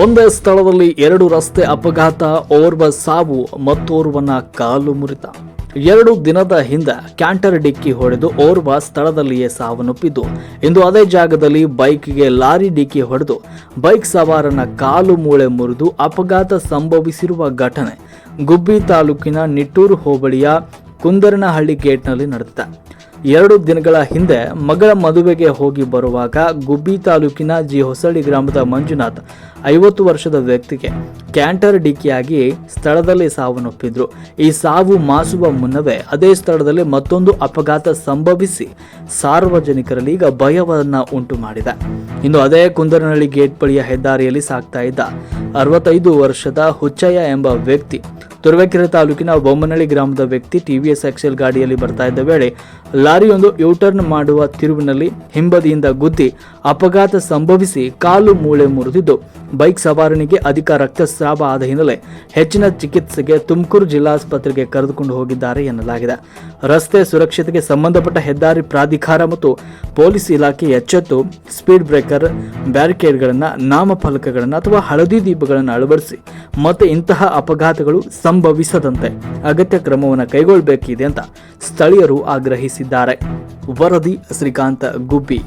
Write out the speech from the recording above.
ಒಂದೇ ಸ್ಥಳದಲ್ಲಿ ಎರಡು ರಸ್ತೆ ಅಪಘಾತ, ಓರ್ವ ಸಾವು, ಮತ್ತೋರ್ವನ ಕಾಲು ಮುರಿತ. ಎರಡು ದಿನದ ಹಿಂದೆ ಕ್ಯಾಂಟರ್ ಡಿಕ್ಕಿ ಹೊಡೆದು ಓರ್ವ ಸ್ಥಳದಲ್ಲಿಯೇ ಸಾವನ್ನಪ್ಪಿದ್ದು. ಇಂದು ಅದೇ ಜಾಗದಲ್ಲಿ ಬೈಕ್ಗೆ ಲಾರಿ ಡಿಕ್ಕಿ ಹೊಡೆದು ಬೈಕ್ ಸವಾರನ ಕಾಲು ಮೂಳೆ ಮುರಿದು ಅಪಘಾತ ಸಂಭವಿಸಿರುವ ಘಟನೆ ಗುಬ್ಬಿ ತಾಲೂಕಿನ ನಿಟ್ಟೂರು ಹೋಬಳಿಯ ಕುಂದರನಹಳ್ಳಿ ಗೇಟ್ನಲ್ಲಿ ನಡೆದಿದೆ. ಎರಡು ದಿನಗಳ ಹಿಂದೆ ಮಗಳ ಮದುವೆಗೆ ಹೋಗಿ ಬರುವಾಗ ಗುಬ್ಬಿ ತಾಲೂಕಿನ ಜಿ ಹೊಸಳ್ಳಿ ಗ್ರಾಮದ ಮಂಜುನಾಥ್ ಐವತ್ತು ವರ್ಷದ ವ್ಯಕ್ತಿಗೆ ಕ್ಯಾಂಟರ್ ಡಿಕ್ಕಿಯಾಗಿ ಸ್ಥಳದಲ್ಲಿ ಸಾವನ್ನಪ್ಪಿದ್ರು. ಈ ಸಾವು ಮಾಸುವ ಮುನ್ನವೇ ಅದೇ ಸ್ಥಳದಲ್ಲಿ ಮತ್ತೊಂದು ಅಪಘಾತ ಸಂಭವಿಸಿ ಸಾರ್ವಜನಿಕರಲ್ಲಿ ಈಗ ಭಯವನ್ನ ಉಂಟು ಮಾಡಿದೆ. ಇನ್ನು ಅದೇ ಕುಂದರನಹಳ್ಳಿ ಗೇಟ್ ಬಳಿಯ ಹೆದ್ದಾರಿಯಲ್ಲಿ ಸಾಗ್ತಾ ಇದ್ದ ಅರವತ್ತೈದು ವರ್ಷದ ಹುಚ್ಚಯ್ಯ ಎಂಬ ವ್ಯಕ್ತಿ ತುರುವೇಕೆರೆ ತಾಲೂಕಿನ ಬೊಮ್ಮನಹಳ್ಳಿ ಗ್ರಾಮದ ವ್ಯಕ್ತಿ ಟಿವಿಎಸ್ ಎಕ್ಸೆಲ್ ಗಾಡಿಯಲ್ಲಿ ಬರ್ತಾ ಇದ್ದ ವೇಳೆ ಲಾರಿಯೊಂದು ಯೂಟರ್ನ್ ಮಾಡುವ ತಿರುವಿನಲ್ಲಿ ಹಿಂಬದಿಯಿಂದ ಗುದ್ದಿ ಅಪಘಾತ ಸಂಭವಿಸಿ ಕಾಲು ಮೂಳೆ ಮುರಿದಿದ್ದು, ಬೈಕ್ ಸವಾರನಿಗೆ ಅಧಿಕ ರಕ್ತಸ್ರಾವ ಆದ ಹಿನ್ನೆಲೆ ಹೆಚ್ಚಿನ ಚಿಕಿತ್ಸೆಗೆ ತುಮಕೂರು ಜಿಲ್ಲಾಸ್ಪತ್ರೆಗೆ ಕರೆದುಕೊಂಡು ಹೋಗಿದ್ದಾರೆ ಎನ್ನಲಾಗಿದೆ. ರಸ್ತೆ ಸುರಕ್ಷತೆಗೆ ಸಂಬಂಧಪಟ್ಟ ಹೆದ್ದಾರಿ ಪ್ರಾಧಿಕಾರ ಮತ್ತು ಪೊಲೀಸ್ ಇಲಾಖೆ ಎಚ್ಚೆತ್ತು ಸ್ಪೀಡ್ ಬ್ರೇಕರ್ ಬ್ಯಾರಿಕೇಡ್ಗಳನ್ನು ನಾಮಫಲಕಗಳನ್ನು ಅಥವಾ ಹಳದಿ ದೀಪಗಳನ್ನು ಅಳವಡಿಸಿ ಮತ್ತೆ ಇಂತಹ ಅಪಘಾತಗಳು ಸಂಭವಿಸದಂತೆ ಅಗತ್ಯ ಕ್ರಮವನ್ನು ಕೈಗೊಳ್ಳಬೇಕಿದೆ ಅಂತ ಸ್ಥಳೀಯರು ಆಗ್ರಹಿಸಿದ್ದಾರೆ. ವರದಿ ಶ್ರೀಕಾಂತ ಗುಬ್ಬಿ.